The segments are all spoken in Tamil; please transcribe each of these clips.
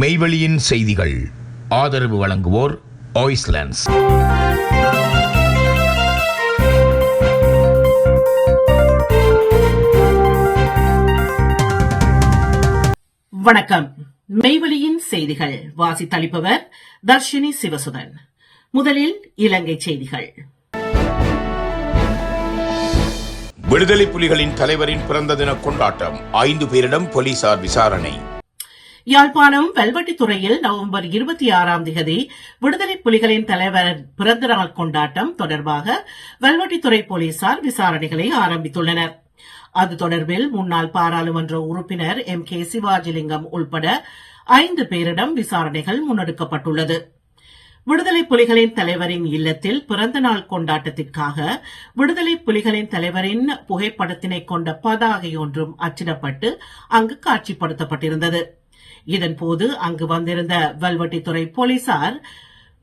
மெய்வெளியின் செய்திகள். ஆதரவு வழங்குவோர் ஆய்ஸ்லாண்ட்ஸ் வணக்கம். மெய்வெளியின் செய்திகள். வாசித்தளிப்பவர் தர்ஷினி சிவசுதன். முதலில் இலங்கை செய்திகள். விடுதலை புலிகளின் தலைவரின் பிறந்த தின கொண்டாட்டம். ஐந்து பேரிடம் போலீசார் விசாரணை. யாழ்ப்பாணம் வெல்வெட்டித்துறையில் நவம்பர் இருபத்தி ஆறாம் திகதி விடுதலை புலிகளின் தலைவர் பிறந்தநாள் கொண்டாட்டம் தொடர்பாக வெல்வெட்டித்துறை போலீசார் விசாரணைகளை ஆரம்பித்துள்ளனர். அது தொடர்பில் முன்னாள் பாராளுமன்ற உறுப்பினர் எம். கே. சிவாஜிலிங்கம் உள்பட ஐந்து பேரிடம் விசாரணைகள் முன்னெடுக்கப்பட்டுள்ளது. விடுதலை புலிகளின் தலைவரின் இல்லத்தில் பிறந்தநாள் கொண்டாட்டத்திற்காக விடுதலை புலிகளின் தலைவரின் புகைப்படத்தினை கொண்ட பதாகை ஒன்றும் அச்சிடப்பட்டு அங்கு காட்சிப்படுத்தப்பட்டிருந்தது. இதன்போது அங்கு வந்திருந்த வல்வட்டித்துறை போலீசார்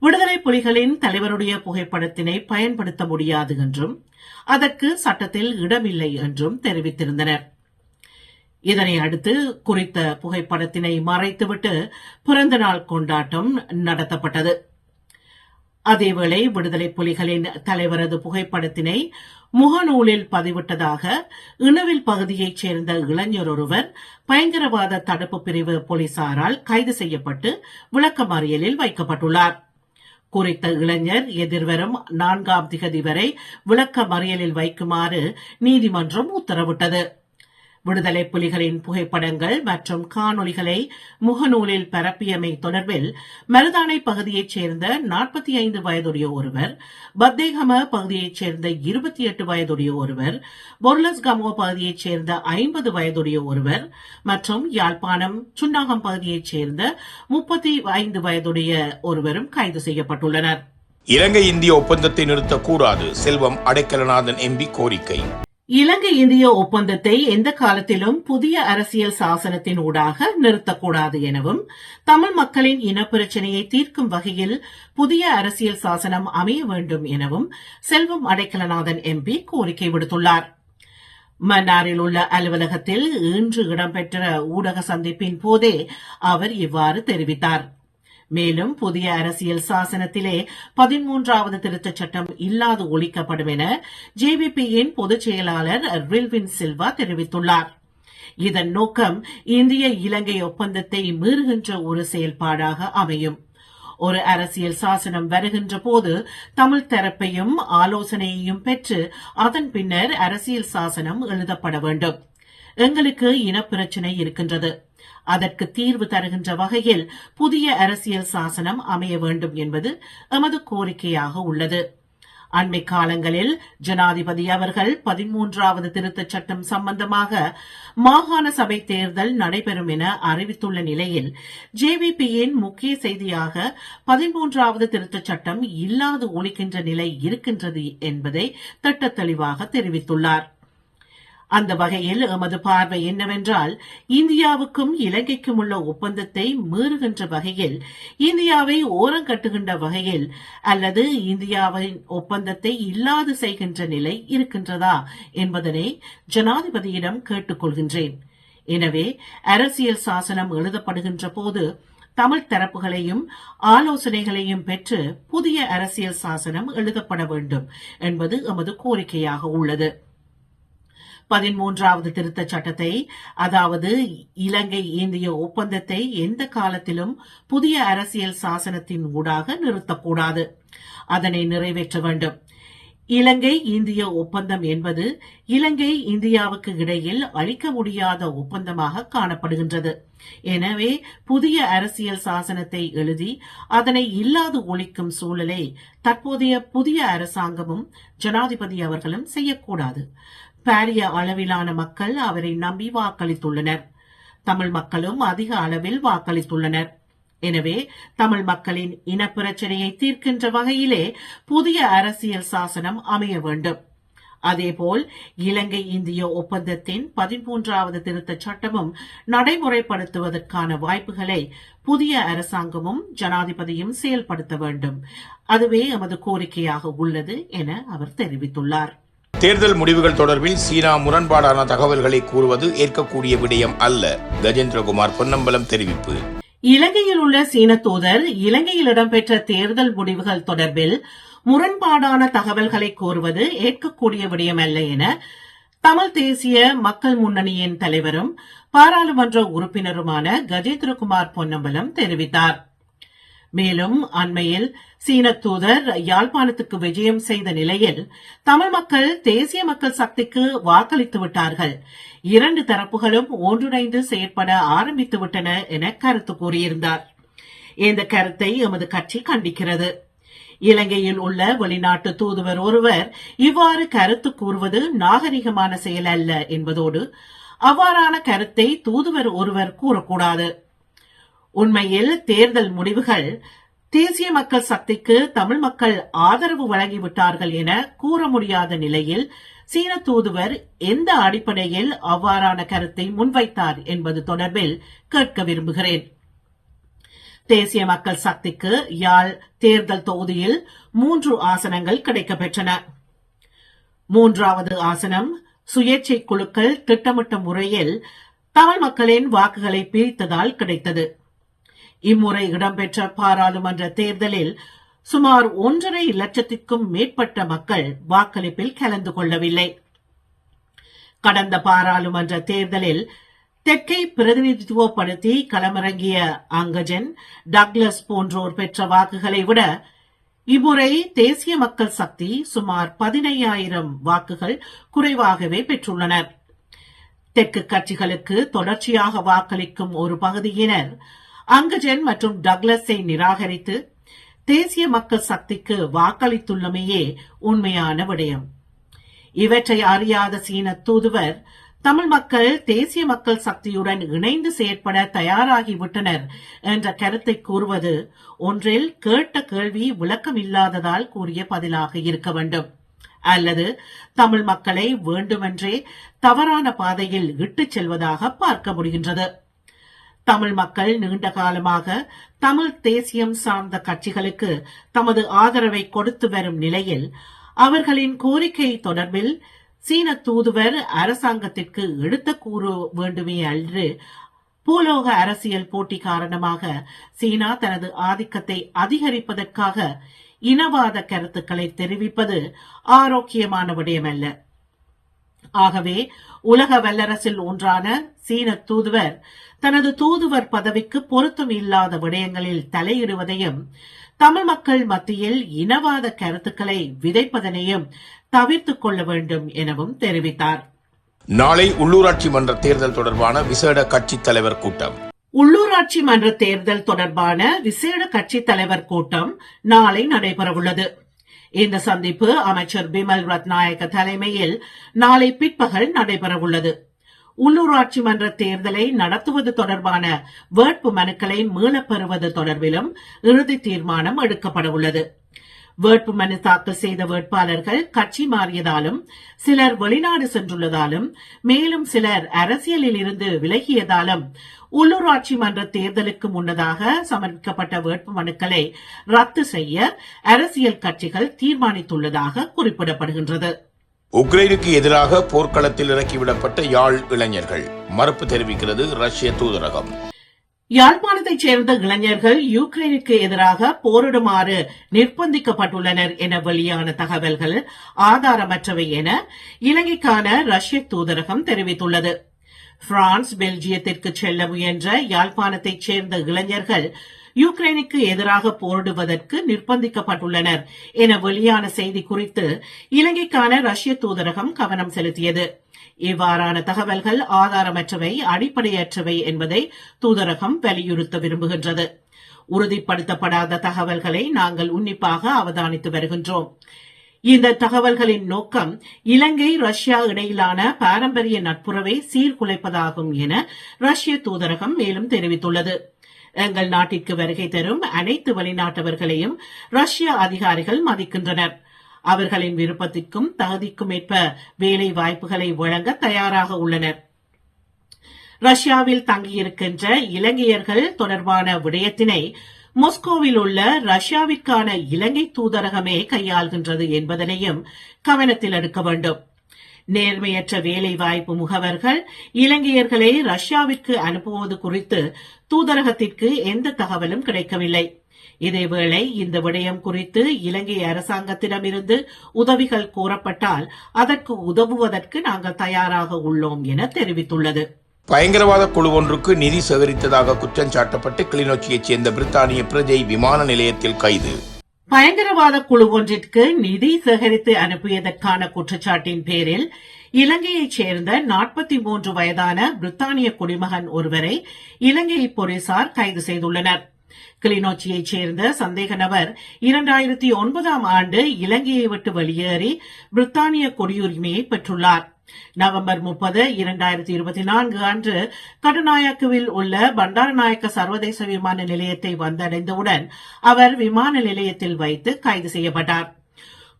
விடுதலை புலிகளின் தலைவருடைய புகைப்படத்தினை பயன்படுத்த முடியாது என்றும் அதற்கு சட்டத்தில் இடமில்லை என்றும் தெரிவித்திருந்தனர். இதனை அடுத்து குறித்த புகைப்படத்தினை மறைத்துவிட்டு பிறந்தநாள் கொண்டாட்டம் நடத்தப்பட்டது. அதேவேளை விடுதலை புலிகளின் தலைவரது புகைப்படத்தினை முகநூலில் பதிவிட்டதாக இணவில் பகுதியைச் சேர்ந்த இளைஞர் ஒருவர் பயங்கரவாத தடுப்பு பிரிவு போலீசாரால் கைது செய்யப்பட்டு விளக்கமறியலில் வைக்கப்பட்டுள்ளார். குறித்த இளைஞர் எதிர்வரும் நான்காம் திகதி வரை விளக்கமறியலில் வைக்குமாறு நீதிமன்றம் உத்தரவிட்டது. விடுதலை புலிகளின் புகைப்படங்கள் மற்றும் காணொலிகளை முகநூலில் பரப்பியமை தொடர்பில் மருதானை பகுதியைச் சேர்ந்த நாற்பத்தி ஐந்து வயதுடைய ஒருவர் பத்தேகம பகுதியைச் சேர்ந்த இருபத்தி எட்டு வயதுடைய ஒருவர் பொர்லஸ்கமோ பகுதியைச் சேர்ந்த ஐம்பது வயதுடைய ஒருவர் மற்றும் யாழ்ப்பாணம் சுன்னாகம் பகுதியைச் சேர்ந்த முப்பத்தி ஐந்து வயதுடைய ஒருவரும் கைது செய்யப்பட்டுள்ளனர். இலங்கை இந்திய ஒப்பந்தத்தை நிறுத்தக்கூடாது செல்வம் அடைக்கலநாதன் எம்பி கோரிக்கை. இலங்கை இந்திய ஒப்பந்தத்தை எந்த காலத்திலும் புதிய அரசியல் சாசனத்தின் ஊடாக நிறுத்தக்கூடாது எனவும் தமிழ் மக்களின் இனப்பிரச்சினையை தீர்க்கும் வகையில் புதிய அரசியல் சாசனம் அமைய வேண்டும் எனவும் செல்வம் அடைக்கலநாதன் எம்பி கோரிக்கை விடுத்துள்ளார். மன்னாரில் உள்ள அலுவலகத்தில் இன்று இடம்பெற்ற ஊடக சந்திப்பின் போதே அவர் இவ்வாறு தெரிவித்தார். மேலும் புதிய அரசியல் சாசனத்திலே பதிமூன்றாவது திருத்தச் சட்டம் இல்லாது ஒழிக்கப்படும் என ஜேவிபியின் பொதுச் செயலாளர் ரில்வின் சில்வா தெரிவித்துள்ளார். இதன் நோக்கம் இந்திய இலங்கை ஒப்பந்தத்தை மீறுகின்ற ஒரு செயல்பாடாக அமையும். ஒரு அரசியல் சாசனம் வருகின்ற போது தமிழ் தரப்பையும் ஆலோசனையையும் பெற்று அதன் பின்னர் அரசியல் சாசனம் எழுதப்பட வேண்டும். எங்களுக்கு இனப்பிரச்சினை இருக்கின்றது. அதற்கு தீர்வு தருகின்ற வகையில் புதிய அரசியல் சாசனம் அமைய வேண்டும் என்பது எமது கோரிக்கையாக உள்ளது. அண்மை காலங்களில் ஜனாதிபதி அவர்கள் பதிமூன்றாவது திருத்தச் சட்டம் சம்பந்தமாக மாகாண சபை தேர்தல் நடைபெறும் என அறிவித்துள்ள நிலையில் ஜேவிபியின் முக்கிய செய்தியாக பதிமூன்றாவது திருத்தச் சட்டம் இல்லாது ஒழிக்கின்ற நிலை இருக்கின்றது என்பதை திட்டத்தெளிவாக தெரிவித்துள்ளாா் தெரிவித்துள்ளார். அந்த வகையில் எமது பார்வை என்னவென்றால் இந்தியாவுக்கும் இலங்கைக்கும் உள்ள ஒப்பந்தத்தை மீறுகின்ற வகையில் இந்தியாவை ஓரங்கட்டுகின்ற வகையில் அல்லது இந்தியாவின் ஒப்பந்தத்தை இல்லாது செய்கின்ற நிலை இருக்கின்றதா என்பதனை ஜனாதிபதியிடம் கேட்டுக் கொள்கின்றேன் எனவே அரசியல் சாசனம் எழுதப்படுகின்ற போது தமிழ் தரப்புகளையும் ஆலோசனைகளையும் பெற்று புதிய அரசியல் சாசனம் எழுதப்பட வேண்டும் என்பது எமது கோரிக்கையாக உள்ளது. பதிமூன்றாவது திருத்த சட்டத்தை அதாவது இலங்கை இந்திய ஒப்பந்தத்தை எந்த காலத்திலும் புதிய அரசியல் சாசனத்தின் ஊடாக நிறுத்தக்கூடாது. அதனை நிறைவேற்ற வேண்டும். இலங்கை இந்திய ஒப்பந்தம் என்பது இலங்கை இந்தியாவுக்கு இடையில் அளிக்க முடியாத ஒப்பந்தமாக காணப்படுகின்றது. எனவே புதிய அரசியல் சாசனத்தை எழுதி அதனை இல்லாது ஒழிக்கும் சூழலை தற்போதைய புதிய அரசாங்கமும் ஜனாதிபதி அவர்களும் செய்யக்கூடாது. பாரிய அளவிலான மக்கள் அவரை நம்பி வாக்களித்துள்ளனர். தமிழ் மக்களும் அதிக அளவில் வாக்களித்துள்ளனர். எனவே தமிழ் மக்களின் இனப்பிரச்சனையை தீர்க்கின்ற வகையிலே புதிய அரசியல் சாசனம் அமைய வேண்டும். அதேபோல் இலங்கை இந்திய ஒப்பந்தத்தின் பதிமூன்றாவது திருத்தச் சட்டமும் நடைமுறைப்படுத்துவதற்கான வாய்ப்புகளை புதிய அரசாங்கமும் ஜனாதிபதியும் செயல்படுத்த வேண்டும். அதுவே எமது கோரிக்கையாக உள்ளது என அவர் தெரிவித்துள்ளார். தேர்தல் முடிவுகள் தொடர்பில் சீனா முரண்பாடான தகவல்களை கூறுவது ஏற்கக்கூடிய விடயம் அல்ல. கஜேந்திரகுமார் பொன்னம்பலம் தெரிவிப்பு. இலங்கையில் உள்ள சீன தூதர் இலங்கையில் இடம்பெற்ற தேர்தல் முடிவுகள் தொடர்பில் முரண்பாடான தகவல்களை கோருவது ஏற்கக்கூடிய விடயம் அல்ல என தமிழ் தேசிய மக்கள் முன்னணியின் தலைவரும் பாராளுமன்ற உறுப்பினருமான கஜேந்திரகுமார் பொன்னம்பலம் தெரிவித்தார். மேலும் அண்மையில் சீன தூதர் யாழ்ப்பாணத்துக்கு விஜயம் செய்த நிலையில் தமிழ் மக்கள் தேசிய மக்கள் சக்திக்கு வாக்களித்து விட்டார்கள். இரண்டு தரப்புகளும் ஒன்றிணைந்து செயற்பட ஆரம்பித்து விட்டன என கருத்து கூறியிருந்தார். இந்த கருத்தை எமது கட்சி கண்டிக்கிறது. இலங்கையில் உள்ள வெளிநாட்டு தூதுவர் ஒருவர் இவ்வாறு கருத்து கூறுவது நாகரிகமான செயல் அல்ல என்பதோடு அவ்வாறான கருத்தை தூதுவர் ஒருவர் கூறக்கூடாது. உண்மையில் தேர்தல் முடிவுகள் தேசிய மக்கள் சக்திக்கு தமிழ் மக்கள் ஆதரவு வழங்கிவிட்டார்கள் என கூற முடியாத நிலையில் சீன தூதுவர் எந்த அடிப்படையில் அவ்வாறான கருத்தை முன்வைத்தார் என்பது தொடர்பில் கேட்க விரும்புகிறேன். தேசிய மக்கள் சக்திக்கு யாழ் தேர்தல் தொகுதியில் மூன்று ஆசனங்கள் கிடைக்கப்பெற்றன. மூன்றாவது ஆசனம் சுயேட்சை குழுக்கள் திட்டமிட்ட முறையில் தமிழ் மக்களின் வாக்குகளை பிரித்ததால் கிடைத்தது. இம்முறை இடம்பெற்ற பாராளுமன்ற தேர்தலில் சுமார் ஒன்றரை லட்சத்திற்கும் மேற்பட்ட மக்கள் வாக்களிப்பில் கலந்து கொள்ளவில்லை. கடந்த பாராளுமன்ற தேர்தலில் தெற்கை பிரதிநிதித்துவப்படுத்தி களமிறங்கிய அங்கஜன் டக்ளஸ் போன்றோர் பெற்ற வாக்குகளை விட இம்முறை தேசிய மக்கள் சக்தி சுமார் பதினையாயிரம் வாக்குகள் குறைவாகவே பெற்றுள்ளனர். தெற்கு கட்சிகளுக்கு தொடர்ச்சியாக வாக்களிக்கும் ஒரு பகுதியினர் அங்கஜன் மற்றும் டக்ளஸை நிராகரித்து தேசிய மக்கள் சக்திக்கு வாக்களித்துள்ளமையே உண்மையான விடயம். இவற்றை அறியாத சீன தூதுவர் தமிழ் மக்கள் தேசிய மக்கள் சக்தியுடன் இணைந்து செயற்பட தயாராகிவிட்டனர் என்ற கருத்தை கூறுவது ஒன்றில் கேட்ட கேள்வி விளக்கம் இல்லாததால் கூறிய பதிலாக இருக்க வேண்டும். அல்லது தமிழ் மக்களை வேண்டுமென்றே தவறான பாதையில் இட்டுச் செல்வதாக பார்க்க முடிகின்றது. தமிழ் மக்கள் நீண்ட காலமாக தமிழ் தேசியம் சார்ந்த கட்சிகளுக்கு தமது ஆதரவை கொடுத்து வரும் நிலையில் அவர்களின் கோரிக்கை தொடர்பில் சீன தூதுவர் அரசாங்கத்திற்கு எடுத்து கூற வேண்டுமே அன்று பூலோக அரசியல் போட்டி காரணமாக சீனா தனது ஆதிக்கத்தை அதிகரிப்பதற்காக இனவாத கருத்துக்களை தெரிவிப்பது ஆரோக்கியமான விடயமல்ல. ஆகவே உலக வல்லரசில் ஒன்றான சீன தூதுவர் தனது தூதுவர் பதவிக்கு பொருத்தம் இல்லாத விடயங்களில் தலையிடுவதையும் தமிழ் மக்கள் மத்தியில் இனவாத கருத்துக்களை விதைப்பதனையும் தவிர்த்துக் கொள்ள வேண்டும் எனவும் தெரிவித்தார். நாளை உள்ளூராட்சி மன்ற தேர்தல் தொடர்பான விசேட கட்சித் தலைவர் கூட்டம். உள்ளூராட்சி மன்ற தேர்தல் தொடர்பான விசேட கட்சித் தலைவர் கூட்டம் நாளை நடைபெறவுள்ளது. இந்த சந்திப்பு அமைச்சர் பிமல் ரத்நாயக்க தலைமையில் நாளை பிற்பகல் நடைபெறவுள்ளது. உள்ளூராட்சி மன்ற தேர்தலை நடத்துவது தொடர்பான வேட்பு மனுக்களை மீளப்பெறுவது தொடர்பிலும் இறுதி தீர்மானம் எடுக்கப்படவுள்ளது. வேட்பு மனு தாக்கல் செய்த வேட்பாளர்கள் கட்சி மாறியதாலும் சிலர் வெளிநாடு சென்றுள்ளதாலும் மேலும் சிலர் அரசியலில் இருந்து விலகியதாலும் உள்ளூராட்சி மன்ற தேர்தலுக்கு முன்னதாக சமர்ப்பிக்கப்பட்ட வேட்பு மனுக்களை ரத்து செய்ய அரசியல் கட்சிகள் தீர்மானித்துள்ளதாக குறிப்பிடப்படுகின்றது. உக்ரைனுக்கு எதிராக போர்க்களத்தில் இறக்கிவிடப்பட்ட யாழ் இளைஞர்கள். மறுப்பு தெரிவிக்கிறது ரஷ்ய தூதரகம். யாழ்ப்பாணத்தைச் சேர்ந்த இளைஞர்கள் யுக்ரைனுக்கு எதிராக போரிடுமாறு நிர்பந்திக்கப்பட்டுள்ளனர் என வெளியான தகவல்கள் ஆதாரமற்றவை என இலங்கைக்கான ரஷ்ய தூதரகம் தெரிவித்துள்ளது. பிரான்ஸ் பெல்ஜியத்திற்கு செல்ல முயன்ற யாழ்ப்பாணத்தைச் சேர்ந்த இளைஞர்கள் யுக்ரைனுக்கு எதிராக போரிடுவதற்கு நிர்பந்திக்கப்பட்டுள்ளனர் என வெளியான செய்தி குறித்து இலங்கைக்கான ரஷ்ய தூதரகம் கவனம் செலுத்தியது. இவ்வாறான தகவல்கள் ஆதாரமற்றவை அடிப்படையற்றவை என்பதை தூதரகம் வலியுறுத்த விரும்புகின்றது. உறுதிப்படுத்தப்படாத தகவல்களை நாங்கள் உன்னிப்பாக அவதானித்து வருகின்றோம். இந்த தகவல்களின் நோக்கம் இலங்கை ரஷ்யா இடையிலான பாரம்பரிய நட்புறவை சீர்குலைப்பதாகும் என ரஷ்ய தூதரகம் மேலும் தெரிவித்துள்ளது. எங்கள் நாட்டிற்கு வருகை தரும் அனைத்து வெளிநாட்டவர்களையும் ரஷ்ய அதிகாரிகள் மதிக்கின்றனர். அவர்களின் விருப்பத்திற்கும் தகுதிக்கும் ஏற்ப வேலை வாய்ப்புகளை வழங்க தயாராக உள்ளனர். ரஷ்யாவில் தங்கியிருக்கின்ற இலங்கையர்கள் தொடர்பான விடயத்தினை மொஸ்கோவில் உள்ள ரஷ்யாவிற்கான இலங்கை தூதரகமே கையாள்கின்றது என்பதனையும் கவனத்தில் எடுக்க வேண்டும். நேர்மையற்ற வேலைவாய்ப்பு முகவர்கள் இலங்கையர்களை ரஷ்யாவிற்கு அனுப்புவது குறித்து தூதரகத்திற்கு எந்த தகவலும் கிடைக்கவில்லை. இதேவேளை இந்த விடயம் குறித்து இலங்கை அரசாங்கத்திடமிருந்து உதவிகள் கோரப்பட்டால் அதற்கு உதவுவதற்கு நாங்கள் தயாராக உள்ளோம் என தெரிவித்துள்ளது. பயங்கரவாத குழு ஒன்றுக்கு நிதி சேகரித்ததாக குற்றம் சாட்டப்பட்டு கிளிநொச்சியைச் சேர்ந்த பிரித்தானிய பிரஜை விமான நிலையத்தில் கைது. பயங்கரவாத குழு ஒன்றிற்கு நிதி சேகரித்து அனுப்பியதற்கான குற்றச்சாட்டின் பேரில் இலங்கையைச் சேர்ந்த நாற்பத்தி மூன்று வயதான பிரித்தானிய குடிமகன் ஒருவரை இலங்கை போலீசார் கைது செய்துள்ளனர். கிளிநொச்சியைச் சேர்ந்த சந்தேக நபர் இரண்டாயிரத்தி ஒன்பதாம் ஆண்டு இலங்கையை விட்டு வெளியேறி பிரித்தானிய குடியுரிமையை பெற்றுள்ளார். நவம்பர் முப்பது இரண்டாயிரத்தி இருபத்தி நான்கு அன்று கடுநாயக்குவில் உள்ள பண்டாரநாயக்க சர்வதேச விமான நிலையத்தை வந்தடைந்தவுடன் அவர் விமான நிலையத்தில் வைத்து கைது செய்யப்பட்டார்.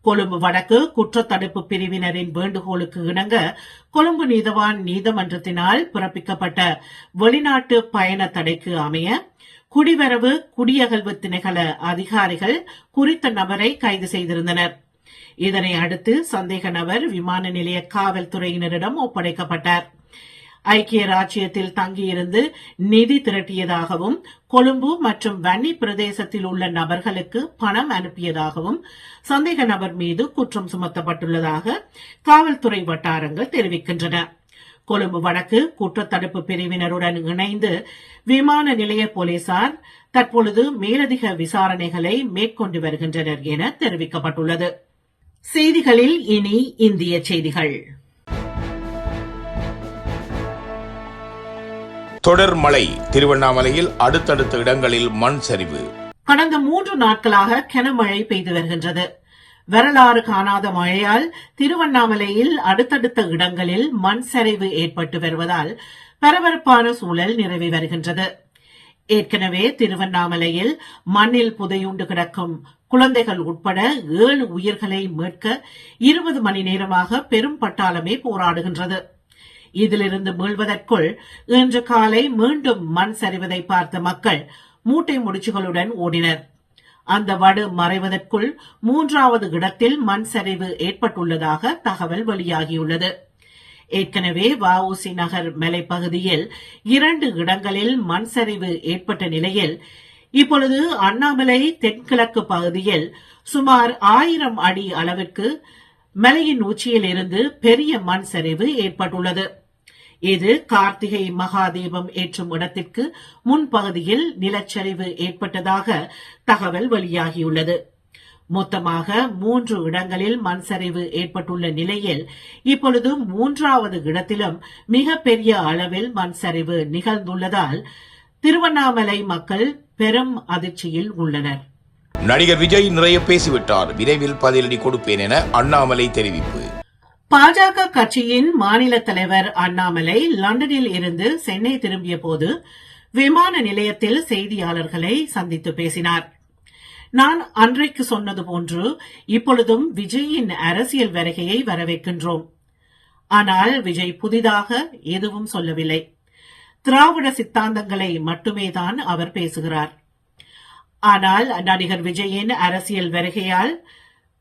கொழும்பு வடக்கு குற்றத்தடுப்பு பிரிவினரின் வேண்டுகோளுக்கு இணங்க கொழும்பு நீதவான் நீதிமன்றத்தினால் பிறப்பிக்கப்பட்ட வெளிநாட்டு பயண தடைக்கு அமைய குடிவரவு குடியகல்வு திணைக்கள அதிகாரிகள் குறித்த நபரை கைது செய்திருந்தனர். இதனை அடுத்து சந்தேக நபர் விமான நிலைய காவல்துறையினரிடம் ஒப்படைக்கப்பட்டார். ஐக்கிய ராஜ்யத்தில் தங்கியிருந்து நிதி திரட்டியதாகவும் கொழும்பு மற்றும் வன்னி பிரதேசத்தில் உள்ள நபர்களுக்கு பணம் அனுப்பியதாகவும் சந்தேக நபர் மீது குற்றம் சுமத்தப்பட்டுள்ளதாக காவல்துறை வட்டாரங்கள் தெரிவிக்கின்றன. கொழும்பு வடக்கு குற்றத்தடுப்பு பிரிவினருடன் இணைந்து விமான நிலைய போலீசார் தற்பொழுது மேலதிக விசாரணைகளை மேற்கொண்டு வருகின்றனர் என தெரிவிக்கப்பட்டுள்ளது. செய்திகளில் இனி இந்திய செய்திகள். தொடர் மழை. திருவண்ணாமலையில் அடுத்தடுத்த இடங்களில் மண் சரிவு. கடந்த மூன்று நாட்களாக கனமழை பெய்து வருகின்றது. வரலாறு காணாத மழையால் திருவண்ணாமலையில் அடுத்தடுத்த இடங்களில் மண் சரிவு ஏற்பட்டு வருவதால் பரபரப்பான சூழல் நிலவி வருகின்றது. ஏற்கனவே திருவண்ணாமலையில் மண்ணில் புதையுண்டு கிடக்கும் குழந்தைகள் உட்பட ஏழு உயிர்களை மீட்க இருபது மணி நேரமாக பெரும் பட்டாளமே போராடுகின்றது. இதிலிருந்து மீள்வதற்குள் இன்று காலை மீண்டும் மண் சரிவதை பார்த்த மக்கள் மூட்டை முடிச்சுகளுடன் ஓடினர். அந்த வடு மறைவதற்குள் மூன்றாவது இடத்தில் மண் சரிவு ஏற்பட்டுள்ளதாக தகவல் வெளியாகியுள்ளது. ஏற்கனவே வஉசி நகர் மலைப்பகுதியில் இரண்டு இடங்களில் மண் சரிவு ஏற்பட்ட நிலையில் இப்பொழுது அண்ணாமலை தென்கிழக்கு பகுதியில் சுமார் ஆயிரம் அடி அளவிற்கு மலையின் உச்சியில் இருந்து பெரிய மண் சரிவு ஏற்பட்டுள்ளது. இது கார்த்திகை மகாதீபம் ஏற்றும் இடத்திற்கு முன்பகுதியில் நிலச்சரிவு ஏற்பட்டதாக தகவல் வெளியாகியுள்ளது. மொத்தமாக மூன்று இடங்களில் மண் சரிவு ஏற்பட்டுள்ள நிலையில் இப்பொழுது மூன்றாவது இடத்திலும் மிகப்பெரிய அளவில் மண் சரிவு நிகழ்ந்துள்ளதால் திருவண்ணாமலை மக்கள் பெரும் அதிர்ச்சியில் உள்ளனர். நடிகர் விஜய் நிறைய பேசிவிட்டார். விரைவில் பதிலடி கொடுப்பேன் என அண்ணாமலை தெரிவிப்பு. பாஜக கட்சியின் மாநில தலைவர் அண்ணாமலை லண்டனில் இருந்து சென்னை திரும்பிய போது விமான நிலையத்தில் செய்தியாளர்களை சந்தித்து பேசினார். நான் அன்றைக்கு சொன்னது போன்று இப்பொழுதும் விஜயின் அரசியல் வருகையை வரவேற்கின்றோம். ஆனால் விஜய் புதிதாக எதுவும் சொல்லவில்லை. திராவிட சித்தாந்தங்களை மட்டுமே தான் அவர் பேசுகிறார். ஆனால் நடிகர் விஜயின் அரசியல் வருகையால்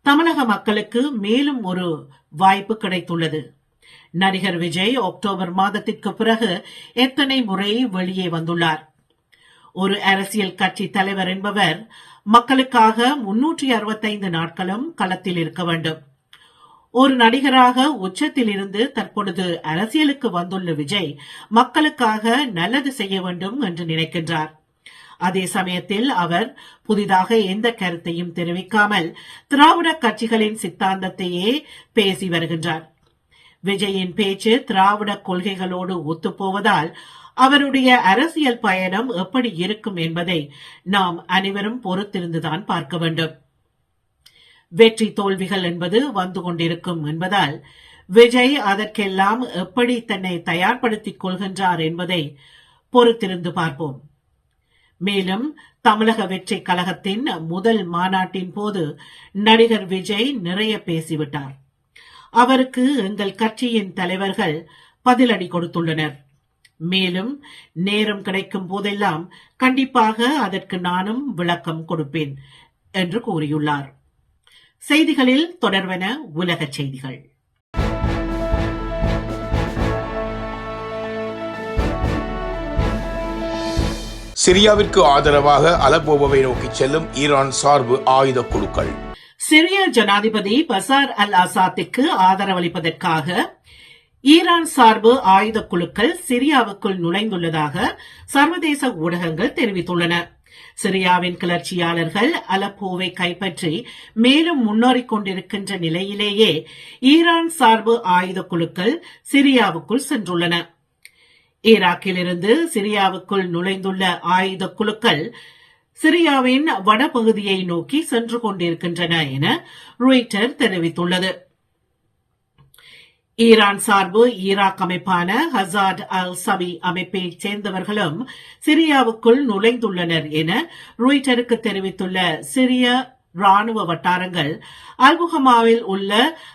தமிழக மக்களுக்கு மேலும் ஒரு வாய்ப்பு கிடைத்துள்ளது. நடிகர் விஜய் அக்டோபர் மாதத்திற்கு பிறகு எத்தனை முறை வெளியே வந்துள்ளார்? ஒரு அரசியல் கட்சி தலைவர் என்பவர் மக்களுக்காக முன்னூற்றி அறுபத்தைந்து நாட்களும் களத்தில் இருக்க வேண்டும். ஒரு நடிகராக உச்சத்தில் இருந்து தற்பொழுது அரசியலுக்கு வந்துள்ள விஜய் மக்களுக்காக நல்லது செய்ய வேண்டும் என்று நினைக்கின்றார். அதே சமயத்தில் அவர் புதிதாக எந்த கருத்தையும் தெரிவிக்காமல் திராவிட கட்சிகளின் சித்தாந்தத்தையே பேசி வருகின்றார். விஜயின் பேச்சு திராவிட கொள்கைகளோடு ஒத்துப்போவதால் அவருடைய அரசியல் பயணம் எப்படி இருக்கும் என்பதை நாம் அனைவரும் பொறுத்திருந்துதான் பார்க்க வேண்டும். வெற்றி தோல்விகள் என்பது வந்து கொண்டிருக்கும் என்பதால் விஜய் அதற்கெல்லாம் எப்படி தன்னை தயார்படுத்திக் கொள்கின்றார் என்பதை பொறுத்திருந்து பார்ப்போம். மேலும் தமிழக வெற்றி கழகத்தின் முதல் மாநாட்டின் போது நடிகர் விஜய் நிறைய பேசிவிட்டார். அவருக்கு எங்கள் கட்சியின் தலைவர்கள் பதிலடி கொடுத்துள்ளனர். மேலும் நேரம் கிடைக்கும் போதெல்லாம் கண்டிப்பாக அதற்கு நானும் விளக்கம் கொடுப்பேன் என்று கூறியுள்ளார். செய்திகளில் தொடர்வன உலக செய்திகள். சிரியாவிற்கு ஆதரவாக அலப்போவை நோக்கி செல்லும் ஈரான் சார்பு ஆயுத குழுக்கள். சிரிய ஜனாதிபதி பசார் அல் அசாத்திற்கு ஆதரவளிப்பதற்காக ஈரான் சார்பு ஆயுத குழுக்கள் சிரியாவுக்குள் நுழைந்துள்ளதாக சர்வதேச ஊடகங்கள் தெரிவித்துள்ளன. சிரியாவின் கிளர்ச்சியாளர்கள் அலப்போவை கைப்பற்றி மேலும் முன்னேறிக் கொண்டிருக்கின்ற நிலையிலேயே ஈரான் சார்பு ஆயுத குழுக்கள் சிரியாவுக்குள் சென்றுள்ளன. ஈராக்கிலிருந்து சிரியாவுக்குள் நுழைந்துள்ள ஆயுத குழுக்கள் சிரியாவின் வடபகுதியை நோக்கி சென்று கொண்டிருக்கின்றன என ருய்டர் தெரிவித்துள்ளது. ஈரான் சார்பு ஈராக் அமைப்பான ஹசாட் அல் சபி அமைப்பை சேர்ந்தவர்களும் சிரியாவுக்குள் நுழைந்துள்ளனர் என ருய்டருக்கு தெரிவித்துள்ள சிரிய ராணுவ வட்டாரங்கள் அல்புஹமாவில் உள்ள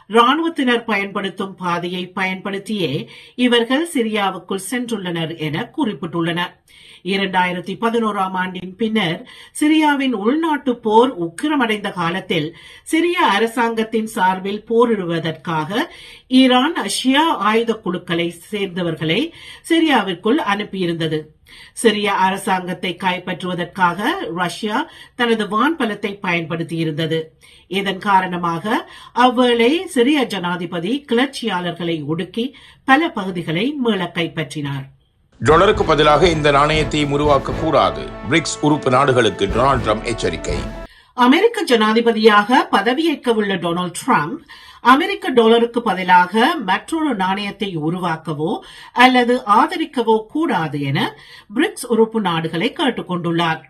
ராணுவத்தினர் பயன்படுத்தும் பாதையை பயன்படுத்தியே இவர்கள் சிரியாவுக்குள் சென்றுள்ளனர் என குறிப்பிட்டுள்ளனா். இரண்டாயிரத்தி பதினோராம் ஆண்டின் பின்னர் சிரியாவின் உள்நாட்டு போர் உக்கிரமடைந்த காலத்தில் சிரிய அரசாங்கத்தின் சார்பில் போரிடுவதற்காக ஈரான் ஷியா ஆயுத குழுக்களை சேர்ந்தவர்களை சிரியாவிற்குள் அனுப்பியிருந்தது. சிரிய அரசாங்கத்தை கைப்பற்றுவதற்காக ரஷ்யா தனது வான்பலத்தை பயன்படுத்தியிருந்தது. இதன் காரணமாக அவ்வேளை சிரிய ஜனாதிபதி கிளர்ச்சியாளர்களை ஒடுக்கி பல பகுதிகளை மீள கைப்பற்றினார். டாலருக்கு பதிலாக இந்த நாணயத்தை உருவாக்க கூடாது பிரிக்ஸ் உறுப்பு நாடுகளுக்கு டொனால்ட் ட்ரம்ப் எச்சரிக்கை. அமெரிக்க ஜனாதிபதியாக பதவியேற்கவுள்ள டொனால்ட் ட்ரம்ப் அமெரிக்க டாலருக்கு பதிலாக மற்றொரு நாணயத்தை உருவாக்கவோ அல்லது ஆதரிக்கவோ கூடாது என பிரிக்ஸ் உறுப்பு நாடுகளை கேட்டுக் கொண்டுள்ளார்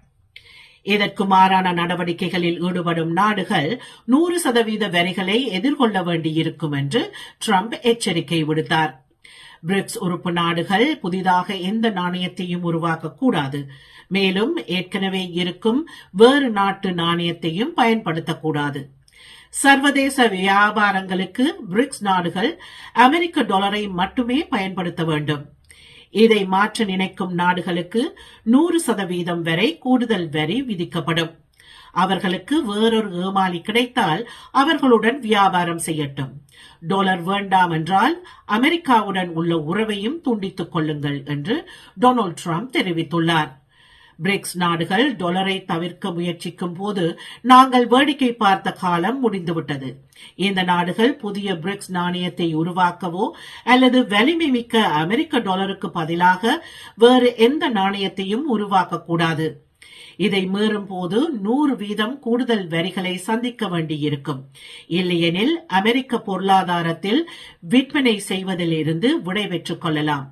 இதற்கு மாறான நடவடிக்கைகளில் ஈடுபடும் நாடுகள் நூறு சதவீத வரிகளை எதிர்கொள்ள வேண்டியிருக்கும் என்று ட்ரம்ப் எச்சரிக்கை விடுத்தார். பிரிக்ஸ் உறுப்பு நாடுகள் புதிதாக எந்த நாணயத்தையும் உருவாக்கக்கூடாது மேலும் ஏற்கனவே இருக்கும் வேறு நாட்டு நாணயத்தையும் பயன்படுத்தக்கூடாது சர்வதேச வியாபாரங்களுக்கு பிரிக்ஸ் நாடுகள் அமெரிக்க டாலரை மட்டுமே பயன்படுத்த வேண்டும். இதை மாற்ற நினைக்கும் நாடுகளுக்கு நூறு சதவீதம் வரை கூடுதல் வரி விதிக்கப்படும். அவர்களுக்கு வேறொரு ஏமாளி கிடைத்தால் அவர்களுடன் வியாபாரம் செய்யட்டும். டாலர் வேண்டாம் என்றால் அமெரிக்காவுடன் உள்ள உறவையும் துண்டித்துக் கொள்ளுங்கள் என்று டொனால்டு ட்ரம்ப் தெரிவித்துள்ளார். பிரிக்ஸ் நாடுகள் டொலரை தவிர்க்க முயற்சிக்கும் போது நாங்கள் வேடிக்கை பார்த்த காலம் முடிந்துவிட்டது. இந்த நாடுகள் புதிய பிரிக்ஸ் நாணயத்தை உருவாக்கவோ அல்லது வலிமை மிக்க அமெரிக்க டாலருக்கு பதிலாக வேறு எந்த நாணயத்தையும் உருவாக்கக்கூடாது இதை மீறும் போது நூறு வீதம் கூடுதல் வரிகளை சந்திக்க வேண்டியிருக்கும். இல்லையெனில் அமெரிக்க பொருளாதாரத்தில் விற்பனை செய்வதில் இருந்து விடைபெற்றுக் கொள்ளலாம்.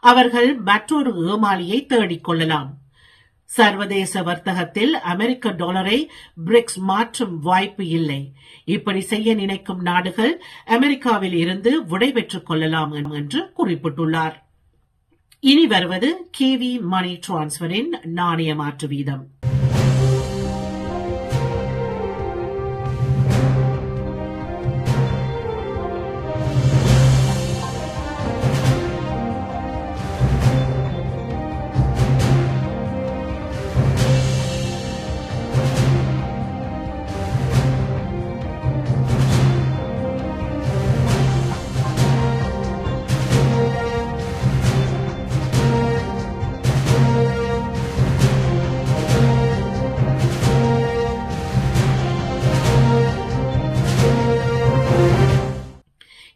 அவர்கள் மற்றொரு ஏமாளியை தேடிக் கொள்ளலாம். சர்வதேச வர்த்தகத்தில் அமெரிக்க டாலரை பிரிக்ஸ் மாற்றும் வாய்ப்பு இல்லை. இப்படி செய்ய நினைக்கும் நாடுகள் அமெரிக்காவில் இருந்து விடைபெற்றுக் கொள்ளலாம் என்று குறிப்பிட்டுள்ளார். இனி வருவது கேவி மணி டிரான்ஸ்பரின் நாணய மாற்று வீதம்.